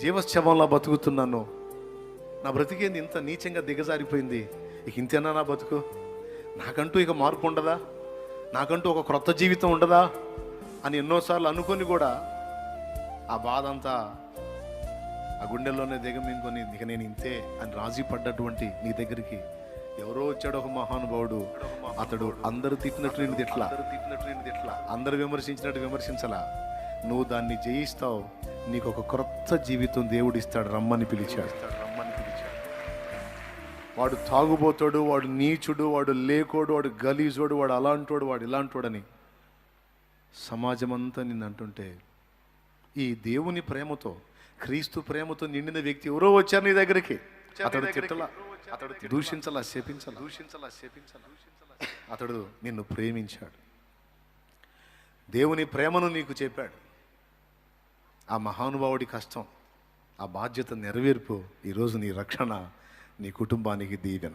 జీవశవంలా బతుకుతున్నాను. నా బ్రతికేంది ఇంత నీచంగా దిగజారిపోయింది. ఇక ఇంతేనా నా బతుకు? నాకంటూ ఇక మార్పు ఉండదా? నాకంటూ ఒక క్రొత్త జీవితం ఉండదా? అని ఎన్నోసార్లు అనుకొని కూడా ఆ బాధ అంతా ఆ గుండెల్లోనే దిగమింగుకొని ఇక నేను ఇంతే అని రాజీ పడ్డటువంటి నీ దగ్గరికి ఎవరో వచ్చాడు ఒక మహానుభావుడు. అతడు అందరూ తిట్టినట్టు నేను తిట్లా తిట్టినట్టు నేను తిట్లా అందరు విమర్శించినట్టు విమర్శించలా? నువ్వు దాన్ని జయిస్తావు. నీకు ఒక క్రొత్త జీవితం దేవుడు ఇస్తాడు రమ్మని పిలిచాడు. రమ్మని పిలిచాడు వాడు తాగుబోతాడు వాడు నీచుడు వాడు లేకోడు వాడు గలీజోడు వాడు అలాంటోడు వాడు ఇలాంటోడని సమాజం అంతా నిన్ను అంటుంటే ఈ దేవుని ప్రేమతో క్రీస్తు ప్రేమతో నిండిన వ్యక్తి ఎవరో వచ్చారు నీ దగ్గరికి? అతడు తిట్టలా అతడు దూషించలా శపించలా దూషించలా శపించలా అతడు నిన్ను ప్రేమించాడు. దేవుని ప్రేమను నీకు చెప్పాడు. ఆ మహానుభావుడి కష్టం ఆ బాధ్యత నెరవేర్పు ఈరోజు నీ రక్షణ నీ కుటుంబానికి దీవెన.